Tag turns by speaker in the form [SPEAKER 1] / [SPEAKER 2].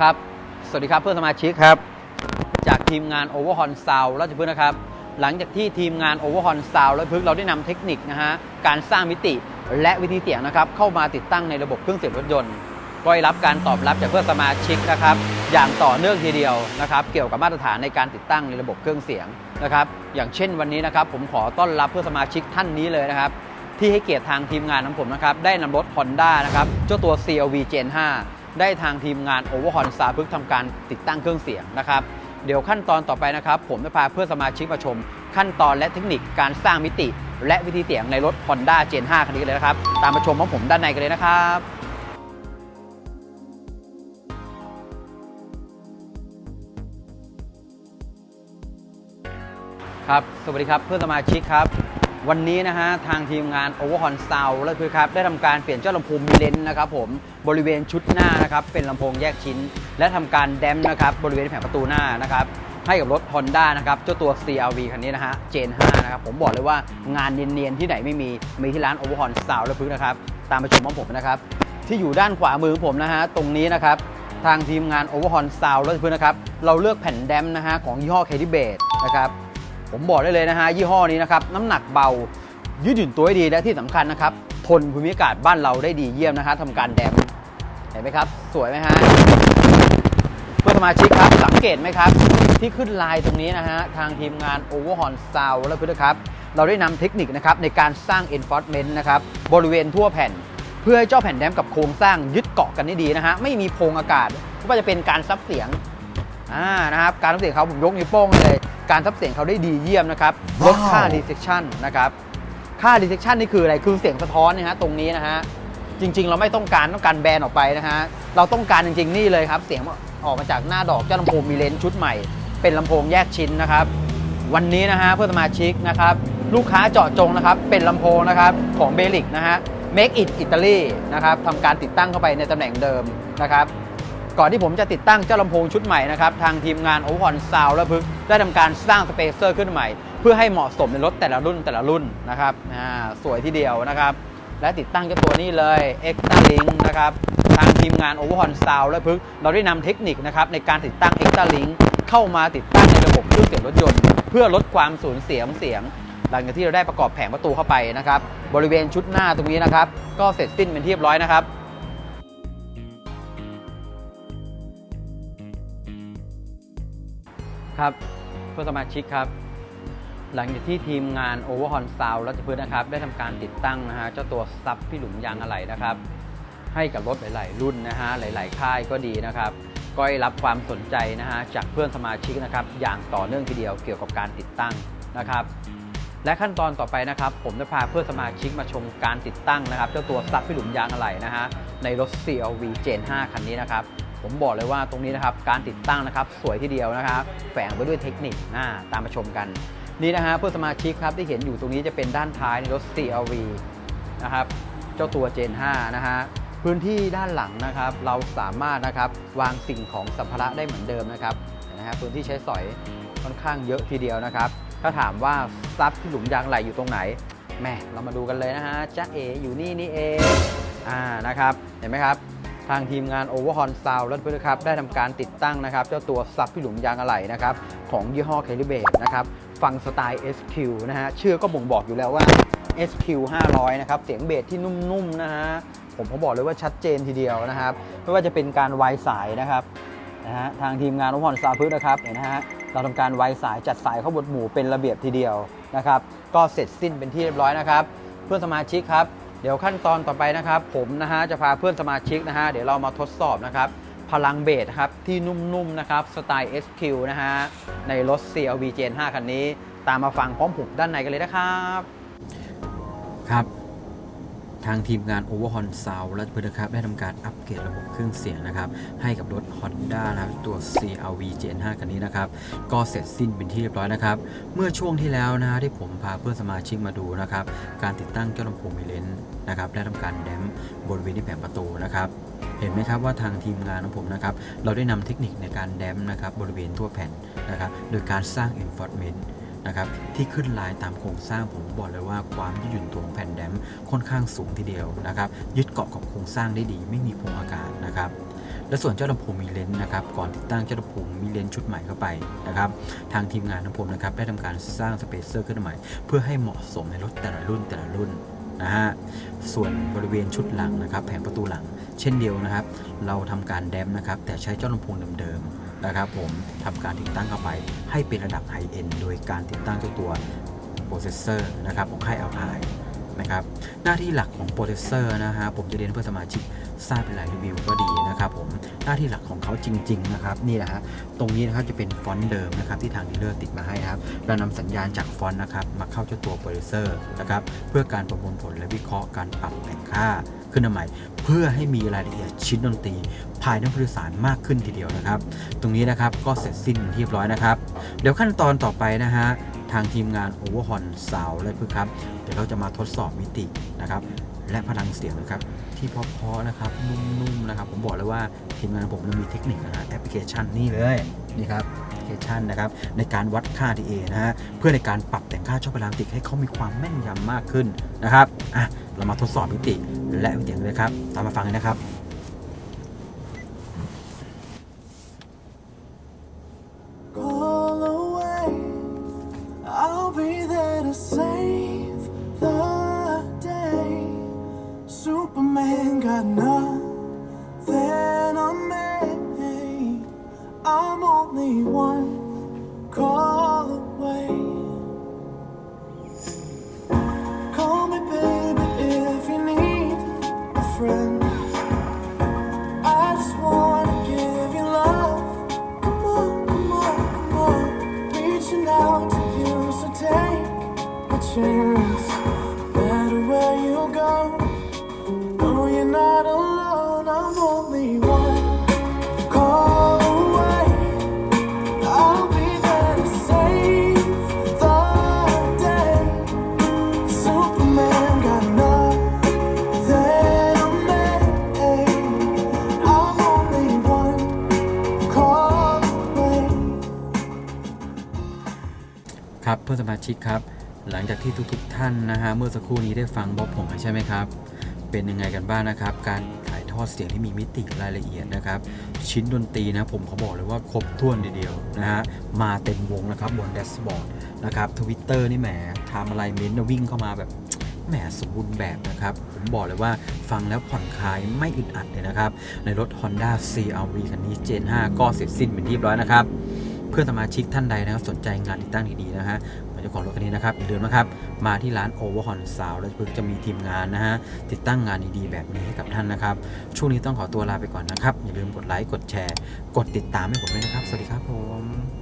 [SPEAKER 1] ครับ สวัสดีครับเพื่อนสมาชิกครับ จากทีมงาน Overhaul Sound ราชพฤกษ์นะครับ หลังจากที่ทีมงาน Overhaul Sound ราชพฤกษ์เราได้นำเทคนิคนะฮะการสร้างมิติและวิธีเสียงนะครับ เข้ามาติดตั้งในระบบเครื่องเสียงรถยนต์ ก็ได้รับการตอบรับจากเพื่อนสมาชิกนะครับ อย่างต่อเนื่องทีเดียวนะครับ เกี่ยวกับมาตรฐานในการติดตั้งในระบบเครื่องเสียงนะครับ อย่างเช่นวันนี้นะครับ ผมขอต้อนรับเพื่อนสมาชิกท่านนี้เลยนะครับ ที่ให้เกียรติทางทีมงานของผมนะครับ ได้นำรถ Honda นะครับ เจ้าตัว CRV Gen 5 ได้ทางทีมงาน Overhaul สาพึกทำการติดตั้งเครื่องเสียงนะครับเดี๋ยวขั้นตอนต่อไปนะครับ ผมจะพาเพื่อนสมาชิกมาชม ขั้นตอนและเทคนิคการสร้างมิติ และวิธีเสียงในรถ Honda Gen 5 คันนี้เลยนะครับ ตามมาชมของผมด้านในกันเลยนะครับครับ สวัสดีครับเพื่อนสมาชิกครับ วันนี้นะฮะทางทีมงาน Overhaul Sound แล้วคือครับได้ทำการเปลี่ยนเจ้าลำโพงมิเลนนะครับผมบริเวณชุดหน้านะครับเป็นลำโพงแยกชิ้น และทำการแดมนะครับบริเวณแผงประตูหน้านะครับให้กับรถ Honda นะครับเจ้าตัว CRV คันนี้นะฮะ Gen 5นะครับผมบอกเลยว่างานเนียนๆที่ไหนไม่มีมีที่ร้าน Overhaul Sound แล้วพึ่งนะครับตามไปชมของผมนะครับที่อยู่ด้านขวามือของผมนะฮะตรงนี้นะครับทางทีมงาน Overhaul Sound แล้วพึ่งนะครับเราเลือกแผ่นแดมนะฮะของยี่ห้อ k d b a s นะครับ ผมบอกได้เลยนะฮะยี่ห้อนี้นะครับน้ำหนักเบายืดหยุ่นตัวได้ดีและที่สำคัญนะครับทนภูมิอากาศบ้านเราได้ดีเยี่ยมนะฮะทำการแดมเห็นไหมครับ สวยไหมฮะเพื่อนสมาชิกครับสังเกตไหมครับ ที่ขึ้นลายตรงนี้นะฮะทางทีมงาน Overhaul Sound และเพื่อนครับ เราได้นำเทคนิคนะครับในการสร้าง enforcement นะครับบริเวณทั่วแผ่น เพื่อให้เจ้าแผ่นแดมกับโครงสร้างยึดเกาะกันได้ดีนะฮะไม่มีโพรงอากาศไม่ว่าจะเป็นการซับเสียงอ่านะครับการซับเสียงเขาผมยกนิ้วโป้งเลย การซับเสียงเขาได้ดีเยี่ยมนะครับลดค่า detection นะครับค่า detection นี่คืออะไรคือเสียงสะท้อนนะฮะตรงนี้นะฮะจริง ๆ เราไม่ต้องการต้องการแบนออกไปนะฮะเราต้องการจริง ๆ นี่เลยครับ เสียงออกมาจากหน้าดอกเจ้าลำโพงมีเลนส์ชุดใหม่ เป็นลำโพงแยกชิ้นนะครับ วันนี้นะฮะเพื่อนสมาชิกนะครับลูกค้าเจาะจงนะครับเป็นลำโพงนะครับของเบลิกนะฮะ Make it Italy นะครับทำการติดตั้งเข้าไปในตำแหน่งเดิมนะครับ ก่อนที่ผมจะติดตั้งเจ้าลำโพงชุดใหม่นะครับทางทีมงานโอ v อนซาวและพึกได้ทำการสร้างสเปเซอร์ขึ้นใหม่ เพื่อให้เหมาะสมในรถแต่ละรุ่นแต่ละรุ่นนะครับอ่าสวยทีเดียวนะครับ และติดตั้งเจ้าตัวนี้เลย e x t r a Link นะครับทางทีมงาน o v e r h o l Sound และพึกเราได้นำเทคนิคนะครับในการติดตั้ง e x t r a Link เข้ามาติดตั้งในระบบเครื่องเสียงรถยนต์ เพื่อลดความสูญเสียของเสียง หลังจากที่เราได้ประกอบแผงประตูเข้าไปนะครับบริเวณชุดหน้าตรงนี้นะครับก็เสร็จสิ้นเป็นที่เรียบร้อยนะครับ ครับเพื่อสมาชิกครับ หลังจากที่ทีมงาน Overhaul Sound รัชพฤกษ์นะครับ ได้ทำการติดตั้งนะฮะเจ้าตัวซับพี่หลุมยางอะไหล่นะครับ ให้กับรถหลาย ๆ รุ่นนะฮะหลาย ๆ ค่ายก็ดีนะครับก็ได้รับความสนใจนะฮะจากเพื่อนสมาชิกนะครับ อย่างต่อเนื่องทีเดียวเกี่ยวกับการติดตั้งนะครับ และขั้นตอนต่อไปนะครับ ผมจะพาเพื่อนสมาชิกมาชมการติดตั้งนะครับ เจ้าตัวซับพี่หลุมยางอะไหล่นะฮะในรถ CRV Gen 5 คันนี้นะครับ ผมบอกเลยว่าตรงนี้นะครับการติดตั้งนะครับสวยทีเดียวนะครับแฝงไปด้วยเทคนิคนะตามมาชมกัน นี่นะฮะเพื่อสมาชิกครับที่เห็นอยู่ตรงนี้จะเป็นด้านท้ายในรถ CRV นะครับเจ้าตัว Gen 5 นะฮะพื้นที่ด้านหลังนะครับเราสามารถนะครับวางสิ่งของสัมภาระได้เหมือนเดิมนะครับนะฮะพื้นที่ใช้สอยค่อนข้างเยอะทีเดียวนะครับ ถ้าถามว่าซับที่หลุมยางไหลอยู่ตรงไหนแม่เรามาดูกันเลยนะฮะจ้าเออยู่นี่นี่เองอ่านะครับเห็นไหมครับ ทางทีมงาน Overhaul Sound รถพื้นครับได้ทำการติดตั้งนะครับ เจ้าตัวซับพี่หลุมยางอะไหล่นะครับ ของยี่ห้อ c a l i b r a t e นะครับ ฟังสไตล์ SQ นะฮะชื่อก็บ่งบอกอยู่แล้วว่า SQ 500 นะครับ เสียงเบสที่นุ่มๆนะฮะผมเขาบอกเลยว่าชัดเจนทีเดียวนะครับ ไม่ว่าจะเป็นการไวสายนะครับนะฮะทางทีมงาน Overhaul Sound พื้นนะครับเห็นนะฮะเราทำการไวสายจัดสายเข้าบทหมู่เป็นระเบียบทีเดียวนะครับ ก็เสร็จสิ้นเป็นที่เรียบร้อยนะครับ เพื่อนสมาชิกครับ เดี๋ยวขั้นตอนต่อไปนะครับ ผมนะฮะจะพาเพื่อนสมาชิกนะฮะเดี๋ยวเรามาทดสอบนะครับพลังเบสครับที่นุ่มๆนะครับสไตล์ SQ นะฮะในรถ CLV Gen 5 คันนี้ ตามมาฟังพร้อมผมด้านในกันเลยนะครับ ครับ ทางทีมงาน Overhaul Sound และเพื่อนครับได้ทำการอัปเกรดระบบเครื่องเสียงนะครับ ให้กับรถ Honda นะครับตัว CRV Gen 5คันนี้นะครับ ก็เสร็จสิ้นเป็นที่เรียบร้อยนะครับ เมื่อช่วงที่แล้วนะที่ผมพาเพื่อนสมาชิกมาดูนะครับ การติดตั้งเจ้าลำโพงมิเลนนะครับและทำการแดมบริเวณที่แผงประตูนะครับเห็นไหมครับว่าทางทีมงานของผมนะครับ เราได้นำเทคนิคในการแดมนะครับบริเวณทั่วแผ่นนะครับ โดยการสร้าง enforcement
[SPEAKER 2] นะครับที่ขึ้นลายตามโครงสร้างผมบอกเลยว่าความยืดหยุ่นตัวของแผ่นแดมค่อนข้างสูงทีเดียวนะครับยึดเกาะกับโครงสร้างได้ดี ไม่มีพงอากาศนะครับและส่วนเจ้าลำโพงมีเลนส์นะครับก่อนติดตั้งเจ้าลำโพงมีเลนส์ชุดใหม่เข้าไปนะครับทางทีมงานของผมนะครับได้ทำการสร้างสเปเซอร์ขึ้นมาใหม่ เพื่อให้เหมาะสมในรถแต่ละรุ่นแต่ละรุ่นนะฮะส่วนบริเวณชุดหลังนะครับ แผงประตูหลัง เช่นเดียวนะครับ เราทำการแดมนะครับแต่ใช้เจ้าลำโพงเดิมๆ นะครับผมทำการติดตั้งเข้าไป ให้เป็นระดับไฮเอ็นโดยการติดตั้งเจ้าตัวโปรเซสเซอร์นะครับของค่ายอัลพาย นะครับหน้าที่หลักของโปรเซสเซอร์นะฮะผมจะเรียนเพื่อสมาชิกทราบเป็นหลายรีวิวก็ดีนะครับผมหน้าที่หลักของเขาจริง ๆ นะครับ นี่แหละฮะตรงนี้นะครับจะเป็นฟอนต์เดิมนะครับที่ทางดีลเลอร์ติดมาให้นะครับเรานำสัญญาณจากฟอนต์นะครับมาเข้าเจ้าตัวโปรเซสเซอร์นะครับเพื่อการประมวลผลและวิเคราะห์การปรับแต่งค่าขึ้นมาใหม่ เพื่อให้มีรายละเอียดชิ้นดนตรีภายในผู้โดยสารมากขึ้นทีเดียวนะครับ ตรงนี้นะครับก็เสร็จสิ้นเรียบร้อยนะครับ เดี๋ยวขั้นตอนต่อไปนะฮะ ทางทีมงาน Overhaul Sound และพึ่งครับ เดี๋ยวเราจะมาทดสอบมิตินะครับ และพลังเสียงนะครับ ที่เพาะๆนะครับ นุ่มๆนะครับ ผมบอกเลยว่าทีมงานผมมีเทคนิคนะฮะแอปพลิเคชันนี่เลยนี่ครับแอปพลิเคชันนะครับในการวัดค่า TA นะฮะเพื่อในการปรับแต่งค่าช่องพลังติกให้เขามีความแม่นยำมากขึ้นนะครับอะเรามาทดสอบมิติและมิติกันเลยครับ ตามมาฟังกันนะครับ
[SPEAKER 3] Superman got nothing on me. I'm only one call away. Call me, baby, if you need a friend. I just wanna give you love. Come on, come on, come on. Reaching out to you, so take a chance.
[SPEAKER 2] พื่อนสมาชิกครับ หลังจากที่ทุกๆท่านนะฮะเมื่อสักครู่นี้ได้ฟังบอกผมใช่ไหมครับ เป็นยังไงกันบ้างนะครับ การถ่ายทอดเสียงที่มีมิติรายละเอียดนะครับ ชิ้นดนตรีนะผมเขาบอกเลยว่าครบถ้วนเดียวนะฮะมาเต็มวงนะครับบนแดชบอร์ดนะครับทวิตเตอร์นี่แหมทำอะไรเม้นต์นวิ่งเข้ามาแบบแหมสมบูรณ์แบบนะครับ ผมบอกเลยว่าฟังแล้วผ่อนคลายไม่อึดอัดเลยนะครับ ในรถ Honda CR-V คันนี้ Gen 5 ก็เสร็จสิ้นเป็นที่เรียบร้อยนะครับ เพื่อนสมาชิกท่านใดนะครับสนใจงานติดตั้งดีๆนะฮะเจ้าของรถคันนี้นะครับอย่าลืมนะครับมาที่ร้านโอเวอร์ฮอนสาวแล้วเพื่อจะมีทีมงานนะฮะติดตั้งงานดีๆแบบนี้ให้กับท่านนะครับ ช่วงนี้ต้องขอตัวลาไปก่อนนะครับอย่าลืมกดไลค์กดแชร์ กดติดตามให้ผมด้วยนะครับ สวัสดีครับผม